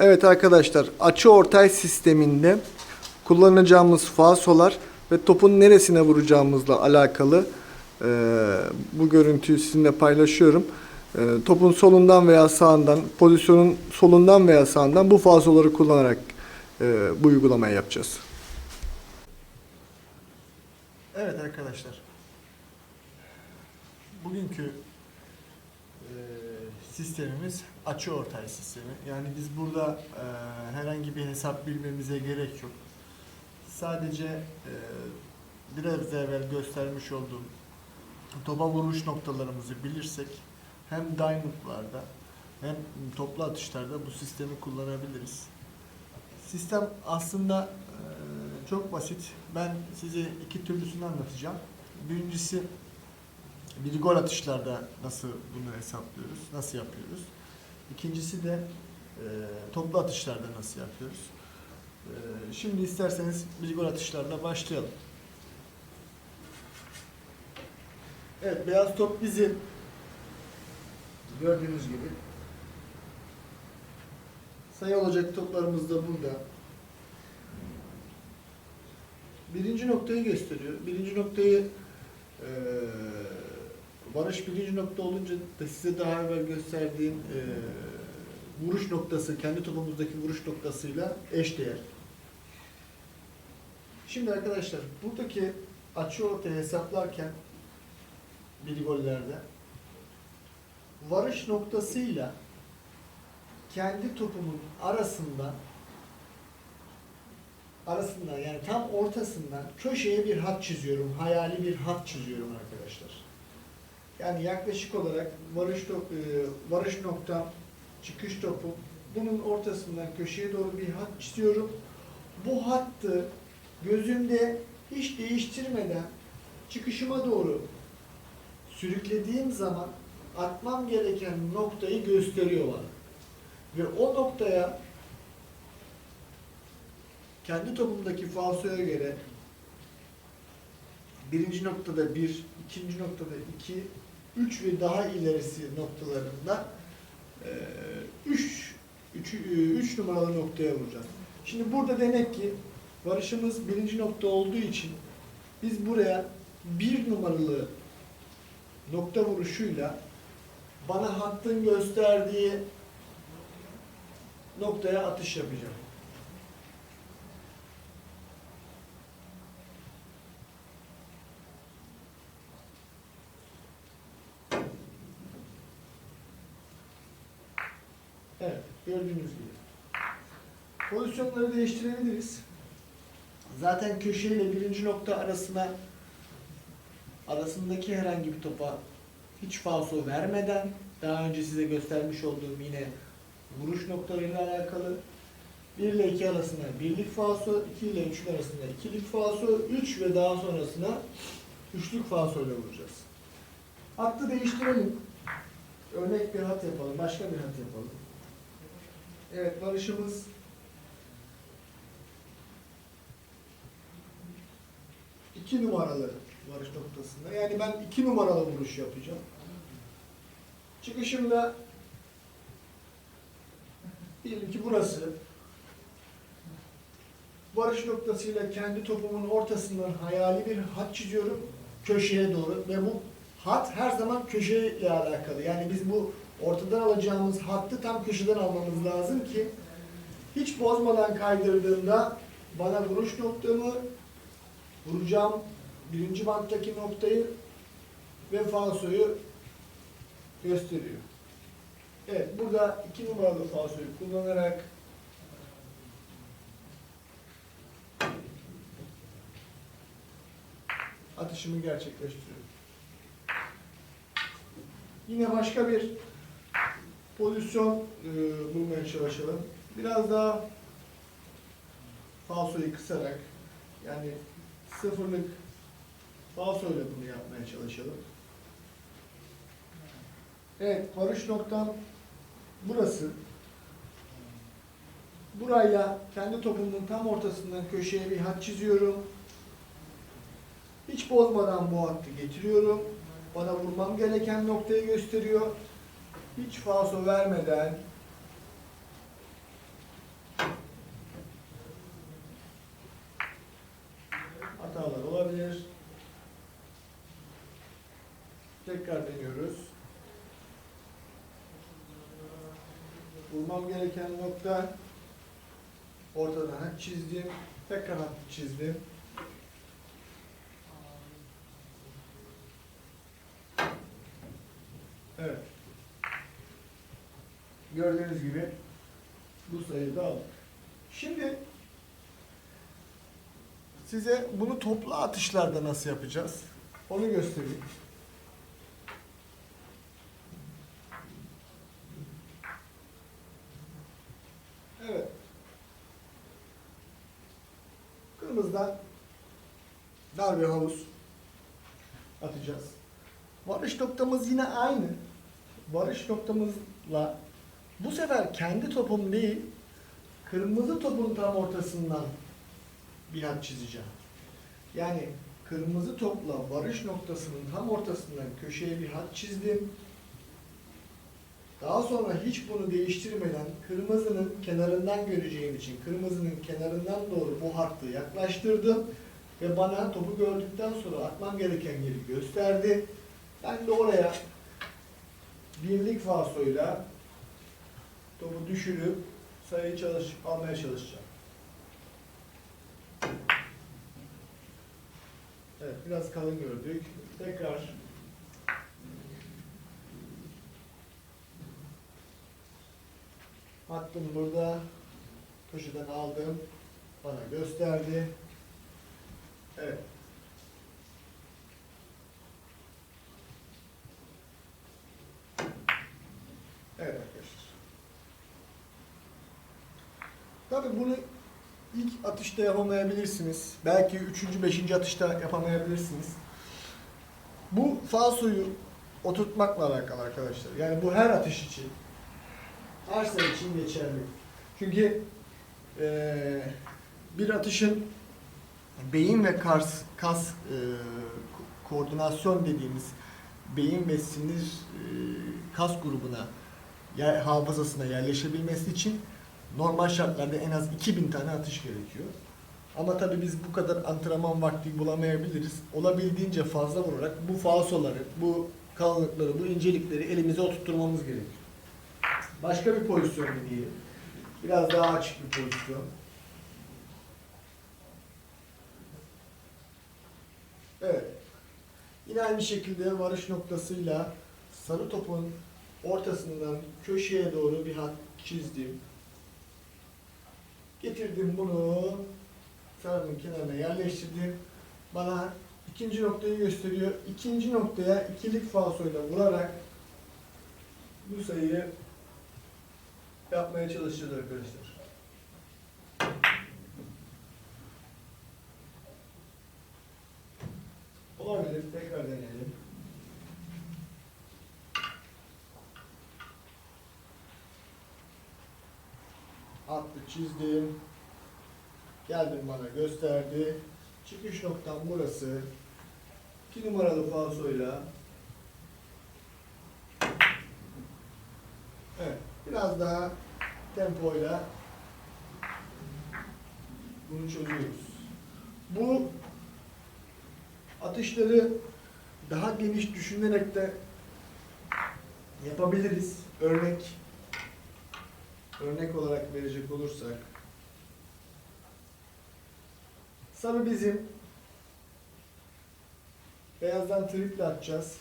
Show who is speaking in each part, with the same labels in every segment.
Speaker 1: Evet arkadaşlar açı ortay sisteminde kullanacağımız falsolar ve topun neresine vuracağımızla alakalı e, bu görüntüyü sizinle paylaşıyorum. E, topun solundan veya sağından, pozisyonun solundan veya sağından bu falsoları kullanarak e, bu uygulamayı yapacağız. Evet arkadaşlar. Bugünkü sistemimiz açı ortay sistemi. Yani biz burada e, herhangi bir hesap bilmemize gerek yok. Sadece e, biraz evvel göstermiş olduğum topa vuruş noktalarımızı bilirsek hem diamondlarda hem toplu atışlarda bu sistemi kullanabiliriz. Sistem aslında e, çok basit. Ben size iki türlüsünü anlatacağım. Birincisi bir gol atışlarda nasıl bunu hesaplıyoruz, nasıl yapıyoruz. İkincisi de e, toplu atışlarda nasıl yapıyoruz. E, şimdi isterseniz bir gol atışlarla başlayalım. Evet, beyaz top bizi gördüğünüz gibi sayı olacak toplarımız da burada. Birinci noktayı gösteriyor. Birinci noktayı eee Barış birinci nokta olunca da size daha evvel gösterdiğim eee, vuruş noktası, kendi topumuzdaki vuruş noktasıyla eşdeğer. Şimdi arkadaşlar buradaki açı ortaya hesaplarken bir gollerde varış noktasıyla kendi topumun arasında arasında yani tam ortasından köşeye bir hat çiziyorum. Hayali bir hat çiziyorum arkadaşlar. Yani yaklaşık olarak varış e, varış noktam, çıkış topu bunun ortasından köşeye doğru bir hat çiziyorum. Bu hattı gözümde hiç değiştirmeden çıkışıma doğru sürüklediğim zaman atmam gereken noktayı gösteriyor bana. Ve o noktaya kendi topumdaki falsoya göre birinci noktada bir, ikinci noktada iki, üç ve daha ilerisi noktalarında eee, üç, üç, üç numaralı noktaya vuracağız. Şimdi burada demek ki varışımız birinci nokta olduğu için biz buraya bir numaralı nokta vuruşuyla bana hattın gösterdiği noktaya atış yapacağım. Evet, gördüğünüz gibi. Pozisyonları değiştirebiliriz. Zaten köşeyle birinci nokta arasına arasındaki herhangi bir topa hiç falso vermeden daha önce size göstermiş olduğum yine vuruş noktalarıyla alakalı 1 ile 2 arasında birlik falso, 2 ile 3 arasında ikilik falso, 3 ve daha sonrasına üçlük falso ile vuracağız. Hattı değiştirelim. Örnek bir hat yapalım, başka bir hat yapalım. Evet, varışımız iki numaralı varış noktasında. Yani ben iki numaralı vuruş yapacağım. Çıkışımda diyelim ki burası. Varış noktasıyla kendi topumun ortasından hayali bir hat çiziyorum köşeye doğru ve bu hat her zaman köşeyle alakalı. Yani biz bu ortadan alacağımız hattı tam köşeden almamız lazım ki hiç bozmadan kaydırdığımda bana vuruş noktamı vuracağım birinci banttaki noktayı ve falsoyu gösteriyor. Evet, burada iki numaralı falsoyu kullanarak atışımı gerçekleştiriyorum. Yine başka bir pozisyon e, bulmaya çalışalım. Biraz daha falsoyu kısarak yani sıfırlık falso ile bunu yapmaya çalışalım. Evet, varış noktam burası. Burayla kendi topumun tam ortasından köşeye bir hat çiziyorum. Hiç bozmadan bu hattı getiriyorum. Bana vurmam gereken noktayı gösteriyor hiç falso vermeden hatalar olabilir. Tekrar deniyoruz. Bulmam gereken nokta ortadan çizdim. Tekrar çizdim. Gördüğünüz gibi bu sayıyı da aldık. Şimdi size bunu toplu atışlarda nasıl yapacağız? Onu göstereyim. Evet. Kırmızıdan dar bir havuz atacağız. Varış noktamız yine aynı. Varış noktamızla bu sefer kendi topum değil, kırmızı topun tam ortasından bir hat çizeceğim. Yani kırmızı topla varış noktasının tam ortasından köşeye bir hat çizdim. Daha sonra hiç bunu değiştirmeden kırmızının kenarından göreceğim için kırmızının kenarından doğru bu hattı yaklaştırdım ve bana topu gördükten sonra atmam gereken yeri gösterdi. Ben de oraya birlik fasoyla topu düşürüp sayıyı çalış almaya çalışacağım. Evet, biraz kalın gördük. Tekrar Hattım burada. Köşeden aldım. Bana gösterdi. Evet. Evet arkadaşlar. Tabii bunu ilk atışta yapamayabilirsiniz. Belki üçüncü, beşinci atışta yapamayabilirsiniz. Bu falsoyu oturtmakla alakalı arkadaşlar. Yani bu her atış için, her sayı için geçerli. Çünkü eee, bir atışın beyin ve kas, kas ko- koordinasyon dediğimiz beyin ve sinir eee, kas grubuna yer, hafızasına yerleşebilmesi için normal şartlarda en az 2000 tane atış gerekiyor. Ama tabii biz bu kadar antrenman vakti bulamayabiliriz. Olabildiğince fazla vurarak bu falsoları, bu kalınlıkları, bu incelikleri elimize oturtturmamız gerekiyor. Başka bir pozisyon diyelim. Biraz daha açık bir pozisyon. Evet. Yine aynı şekilde varış noktasıyla sarı topun ortasından köşeye doğru bir hat çizdim. Getirdim bunu sarının kenarına yerleştirdim. Bana ikinci noktayı gösteriyor. İkinci noktaya ikilik falsoyla vurarak bu sayıyı yapmaya çalışacağız arkadaşlar. Olabilir. Tekrar deneyelim. Hattı çizdim. Geldim bana gösterdi. Çıkış noktam burası. 2 numaralı falsoyla Evet. Biraz daha tempoyla bunu çözüyoruz. Bu atışları daha geniş düşünerek de yapabiliriz. Örnek örnek olarak verecek olursak sarı bizim beyazdan triple atacağız.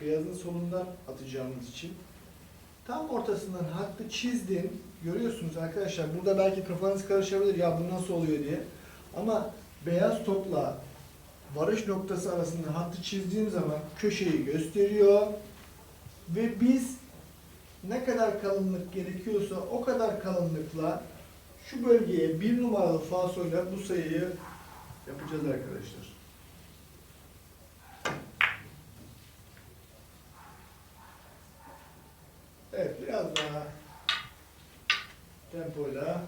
Speaker 1: beyazın solundan atacağımız için tam ortasından hattı çizdim. Görüyorsunuz arkadaşlar burada belki kafanız karışabilir ya bu nasıl oluyor diye. Ama beyaz topla varış noktası arasında hattı çizdiğim zaman köşeyi gösteriyor. Ve biz ne kadar kalınlık gerekiyorsa o kadar kalınlıkla şu bölgeye bir numaralı falsoyla bu sayıyı yapacağız arkadaşlar. Evet, biraz daha tempoyla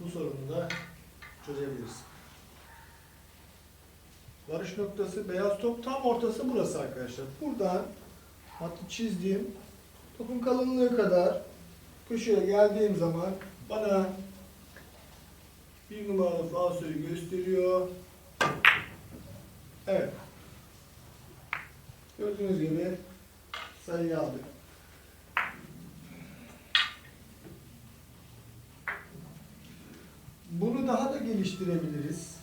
Speaker 1: bu sorunu da çözebiliriz. Varış noktası beyaz top tam ortası burası arkadaşlar. Buradan hattı çizdiğim topun kalınlığı kadar köşeye geldiğim zaman bana bir numaralı falsoyu gösteriyor. Evet. Gördüğünüz gibi sayıyı aldık. Bunu daha da geliştirebiliriz.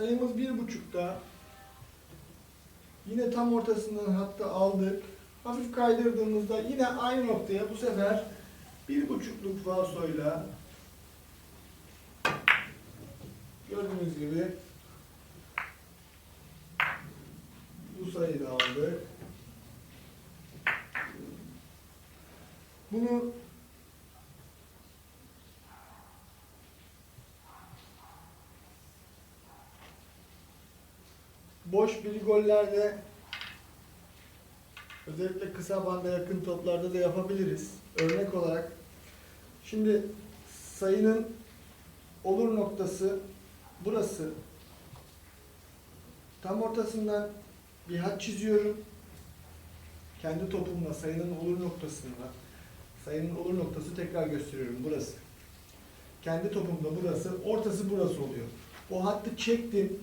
Speaker 1: Sayımız bir buçukta. Yine tam ortasından hatta aldık. Hafif kaydırdığımızda yine aynı noktaya bu sefer bir buçukluk falsoyla gördüğünüz gibi bu sayıyı da aldık. Bunu boş biligollerde özellikle kısa banda yakın toplarda da yapabiliriz. Örnek olarak şimdi sayının olur noktası burası. Tam ortasından bir hat çiziyorum. Kendi topumla sayının olur noktasında sayının olur noktası tekrar gösteriyorum burası. Kendi topumda burası, ortası burası oluyor. O hattı çektim.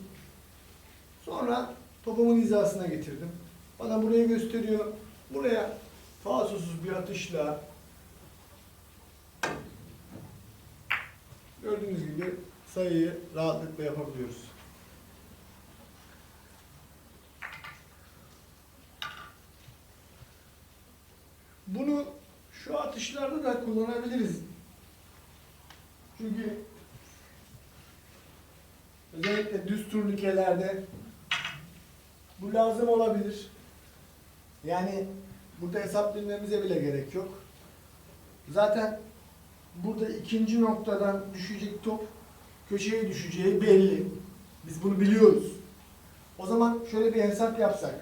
Speaker 1: Sonra topumun hizasına getirdim. Bana burayı gösteriyor. Buraya falsosuz bir atışla gördüğünüz gibi sayıyı rahatlıkla yapabiliyoruz. Bunu şu atışlarda da kullanabiliriz. Çünkü özellikle düz turnikelerde bu lazım olabilir. Yani burada hesap bilmemize bile gerek yok. Zaten burada ikinci noktadan düşecek top köşeye düşeceği belli. Biz bunu biliyoruz. O zaman şöyle bir hesap yapsak.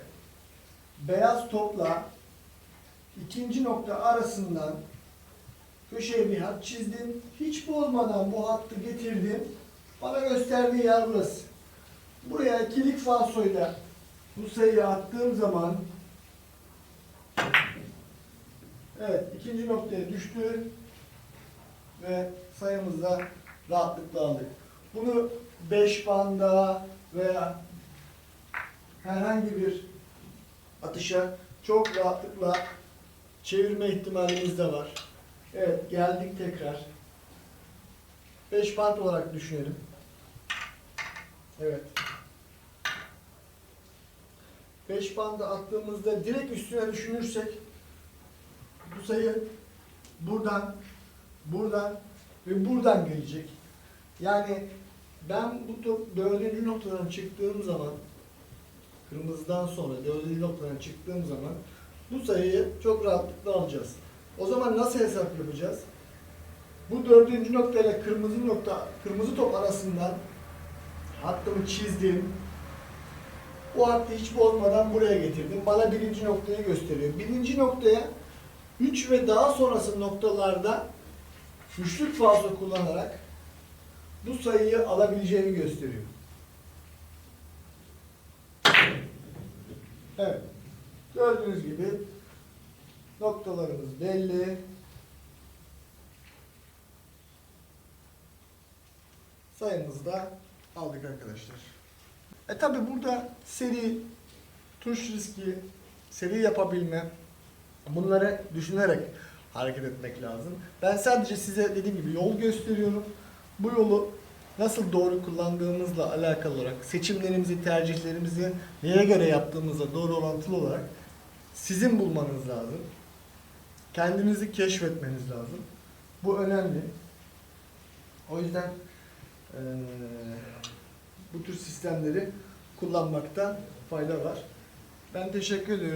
Speaker 1: Beyaz topla ikinci nokta arasından köşeye bir hat çizdim. Hiç bozmadan bu hattı getirdim. Bana gösterdiği yer burası. Buraya ikilik falsoyla bu sayıyı attığım zaman Evet ikinci noktaya düştü ve sayımızda rahatlıkla aldık. Bunu 5 banda veya herhangi bir atışa çok rahatlıkla çevirme ihtimalimiz de var. Evet geldik tekrar. 5 band olarak düşünelim. Evet. 5 bandı attığımızda direkt üstüne düşünürsek bu sayı buradan, buradan ve buradan gelecek. Yani ben bu dördüncü noktadan çıktığım zaman kırmızıdan sonra dördüncü noktadan çıktığım zaman bu sayıyı çok rahatlıkla alacağız. O zaman nasıl hesap yapacağız? Bu dördüncü nokta ile kırmızı nokta, kırmızı top arasından hattımı çizdim. O hattı hiç bozmadan buraya getirdim. Bana birinci noktayı gösteriyor. Birinci noktaya 3 ve daha sonrası noktalarda üçlük fazla kullanarak bu sayıyı alabileceğimi gösteriyor. Evet. Gördüğünüz gibi noktalarımız belli. Sayımızı da aldık arkadaşlar. E tabi burada seri, tuş riski, seri yapabilme, bunları düşünerek hareket etmek lazım. Ben sadece size dediğim gibi yol gösteriyorum. Bu yolu nasıl doğru kullandığımızla alakalı olarak seçimlerimizi, tercihlerimizi neye göre yaptığımızla doğru orantılı olarak sizin bulmanız lazım. Kendinizi keşfetmeniz lazım. Bu önemli. O yüzden eee, bu tür sistemleri kullanmakta fayda var. Ben teşekkür ediyorum.